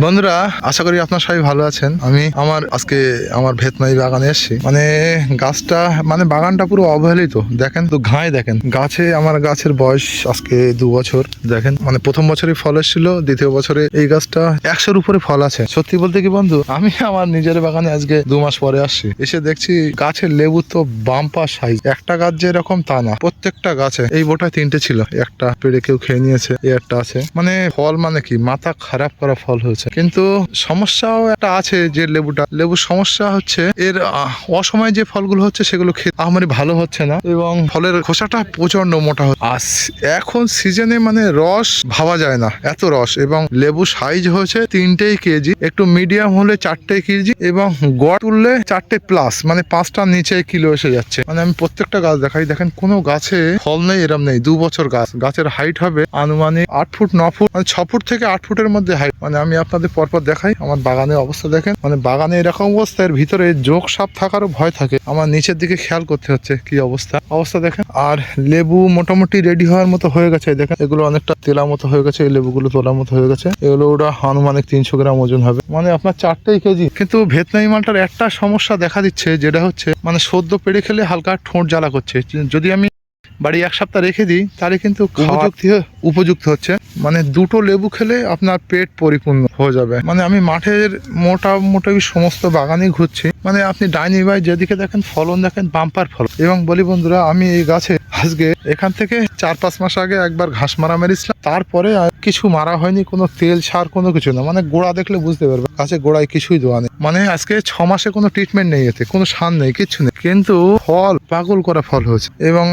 বন্ধুরা, আশা করি আপনার সবাই ভালো আছেন। আমি আমার আজকে আমার ভেতনাই বাগানে এসেছি। মানে গাছটা মানে বাগানটা পুরো অবহেলিত। দেখেন তো, ঘায়ে দেখেন। গাছে, আমার গাছের বয়স আজকে দু বছর। দেখেন মানে প্রথম বছরই ফল এসেছিল, দ্বিতীয় বছরে এই গাছটা একশোর উপরে ফল আছে। সত্যি বলতে কি বন্ধু, আমি আমার নিজের বাগানে আজকে দু মাস পরে আসছি। এসে দেখছি গাছের লেবু তো বাম্পা সাইজ একটা গাছ যে এরকম তা না। প্রত্যেকটা গাছে এই বোটায় তিনটে ছিল। একটা পেড়ে কেউ খেয়ে নিয়েছে, এই একটা আছে। মানে ফল মানে কি? মাথা খারাপ করা ফল হয়েছে। কিন্তু সমস্যাও একটা আছে যে লেবুটা। লেবুর সমস্যা হচ্ছে এর অসময়ে যে ফলগুলো হচ্ছে সেগুলো খেতে আমারই ভালো হচ্ছে না এবং ফলের খোসাটা প্রচণ্ড মোটা হচ্ছে। আর এখন সিজনে মানে রস ভাবা যায় না, এত রস। এবং লেবু সাইজ হয়েছে তিনটেই কেজি, একটু মিডিয়াম হলে চারটে কেজি এবং গড় তুললে চারটে প্লাস মানে পাঁচটা নিচে কিলো এসে যাচ্ছে। মানে আমি প্রত্যেকটা গাছ দেখাই, দেখেন কোনো গাছে ফল নেই, এরম নেই। দু বছর গাছ, গাছের হাইট হবে আনুমানিক আট ফুট, ন ফুট মানে ছ ফুট থেকে আট ফুটের মধ্যে হাইট মানে আমি আপনাদের পরপর দেখাই। আমার বাগানের অবস্থা দেখেন। মানে বাগানে এরকম অবস্থা, এর ভিতরে যোগ সাপ থাকারও ভয় থাকে। আমার নিচের দিকে খেয়াল করতে হচ্ছে কি অবস্থা। অবস্থা দেখেন। আর লেবু মোটামুটি রেডি হওয়ার মতো হয়ে গেছে দেখেন। এগুলো অনেকটা তেলার মতো হয়ে গেছে, এই লেবুগুলো তোলার মতো হয়ে গেছে। এগুলো ওটা আনুমানিক তিনশো গ্রাম ওজন হবে। মানে আপনার চারটেই কেজি। কিন্তু ভেতনামি মালটার একটা সমস্যা দেখা দিচ্ছে, যেটা হচ্ছে মানে সদ্য পেড়ে খেলে হালকা ঠোঁট জ্বালা করছে। যদি আমি বাড়ি এক সপ্তাহ রেখে দিই তাহলে কিন্তু উপযুক্ত উপযুক্ত হচ্ছে। মানে দুটো লেবু খেলে আপনার পেট পরিপূর্ণ হয়ে যাবে। মানে আমি মাঠের মোটামুটি সমস্ত বাগানে ঘুরছি। মানে আপনি ডাইনি বাই যেদিকে দেখেন ফলন দেখেন বাম্পার ফলন। এবং বলি বন্ধুরা, আমি এই গাছে আজকে এখান থেকে চার পাঁচ মাস আগে একবার ঘাস মারা মেরেছিলাম। তারপরে কিছু মারা হয়নি, কোনো তেল, সার, কোনো কিছু না। মানে গোড়া দেখলে বুঝতে পারবে, গাছে গোড়ায় কিছুই দেওয়া নেই। মানে আজকে ছ মাসে কোনো ট্রিটমেন্ট নেই এতে, কোনো সার নেই কিছু নেই। কিন্তু ফল, পাগল করা ফল হয়েছে। এবং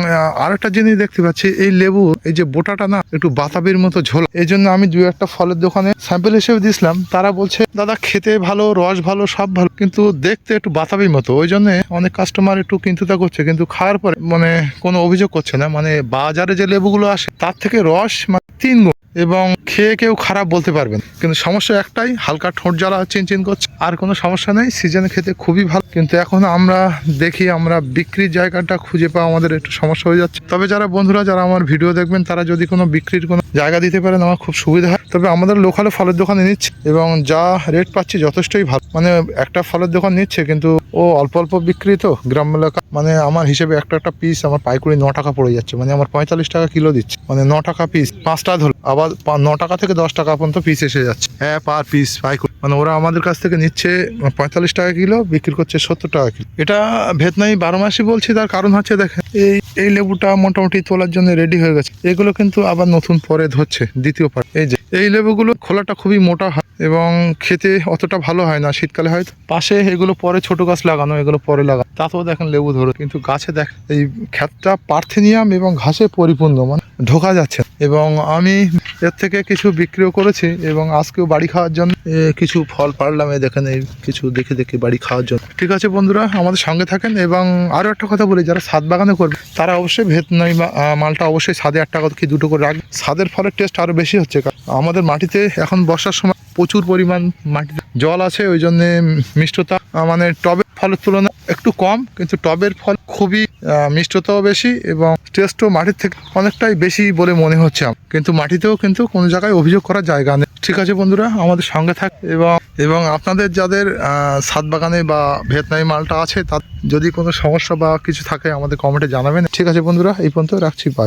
আরেকটা জিনিস দেখতে পাচ্ছি, এই লেবু, এই যে বোটাটা না, একটু বাতাবির মতো ঝোল। এই জন্য আমি দু একটা ফলের দোকানে স্যাম্পল হিসেবে দিয়েছিলাম। তারা বলছে, দাদা, খেতে ভালো, রস ভালো সব ভালো, কিন্তু দেখতে একটু বাতাবির মতো। ওই জন্য অনেক কাস্টমার একটু কিন্তু তা করছে। কিন্তু খাওয়ার পরে মানে কোনো অভিযোগ করছে না মানে বাজারে যে লেবুগুলো আসে, তার থেকে রস মানে তিন গুণ। এবং খেয়ে কেউ খারাপ বলতে পারবেন কিন্তু সমস্যা একটাই, হালকা ঠোঁট জ্বালা চিনচিন করছে। আর কোনো সমস্যা নেই সিজনে খেতে খুবই ভালো। কিন্তু এখন আমরা দেখি, আমরা বিক্রির জায়গাটা খুঁজে পাওয়া আমাদের একটু সমস্যা হয়ে যাচ্ছে। তবে যারা বন্ধুরা, যারা আমার ভিডিও দেখবেন, তারা যদি কোনো বিক্রির কোনো জায়গা দিতে পারেন, আমার খুব সুবিধা হয়। তবে আমাদের লোকালে ফলের দোকানে নিচ্ছে এবং যা রেট পাচ্ছি যথেষ্টই ভালো। মানে একটা ফলের দোকান নিচ্ছে কিন্তু ও অল্প অল্প বিক্রি তো গ্রাম এলাকা। মানে আমার হিসেবে একটা একটা পিস আমার পাইকুড়ি ন টাকা পড়ে যাচ্ছে। মানে আমার পঁয়তাল্লিশ টাকা কিলো দিচ্ছে। মানে ন টাকা পিস পাঁচটা ধর আবার ন টাকা থেকে দশ টাকা পর্যন্ত পিস এসে যাচ্ছে। হ্যাঁ পার পিস পাইকুড়ি মানে ওরা আমাদের কাছ থেকে নিচ্ছে পঁয়তাল্লিশ টাকা কিলো, বিক্রি করছে সত্তর টাকা কিলো। এটা ভেতনাই বারো মাসি বলছি, তার কারণ হচ্ছে দেখেন, এই এই লেবুটা মোটামুটি তোলার জন্য রেডি হয়ে গেছে। এগুলো কিন্তু আবার নতুন পরে ধরছে, দ্বিতীয় পার্ট এই যে এই লেবুগুলো খোলাটা খুবই মোটা হয় এবং খেতে অতটা ভালো হয় না। শীতকালে হয়তো পাশে এগুলো পরে ছোট গাছ লাগানো, এগুলো পরে লাগানো। তাতেও দেখেন লেবু ধরো। কিন্তু গাছে দেখ, এই ক্ষেতটা পার্থেনিয়াম এবং ঘাসে পরিপূর্ণ মানে ঢোকা যাচ্ছে। এবং আমি এর থেকে কিছু বিক্রিও করেছি এবং আজকেও বাড়ি খাওয়ার জন্য কিছু ফল পারলাম, এ, দেখেন, এই কিছু দেখে দেখে বাড়ি খাওয়ার জন্য। ঠিক আছে বন্ধুরা, আমাদের সঙ্গে থাকেন এবং আরও একটা কথা বলি, যারা ছাদ বাগানে করবে, তারা অবশ্যই ভেতনাই বা- মালটা অবশ্যই ছাদে একটা কথা কি দুটো করে রাখবে। ছাদের ফলের টেস্ট আরও বেশি হচ্ছে আমাদের মাটিতে এখন বর্ষার সময় প্রচুর পরিমাণ মাটিতে জল আছে, ওই জন্যে মিষ্টতা মানে টবের ফলের তুলনায় একটু কম, কিন্তু টবের ফল খুবই মিষ্টতাও বেশি এবং টেস্টও মাটির থেকে অনেকটাই বেশি বলে মনে হচ্ছে। কিন্তু মাটিতেও কিন্তু কোনো জায়গায় অভিযোগ করার জায়গা নেই। ঠিক আছে বন্ধুরা, আমাদের সঙ্গে থাক এবং এবং আপনাদের যাদের ছাদ বাগানে বা ভেতনাই মালটা আছে, তার যদি কোনো সমস্যা বা কিছু থাকে আমাদের কমেন্টে জানাবেন। ঠিক আছে বন্ধুরা, এই পর্যন্ত রাখছি বাই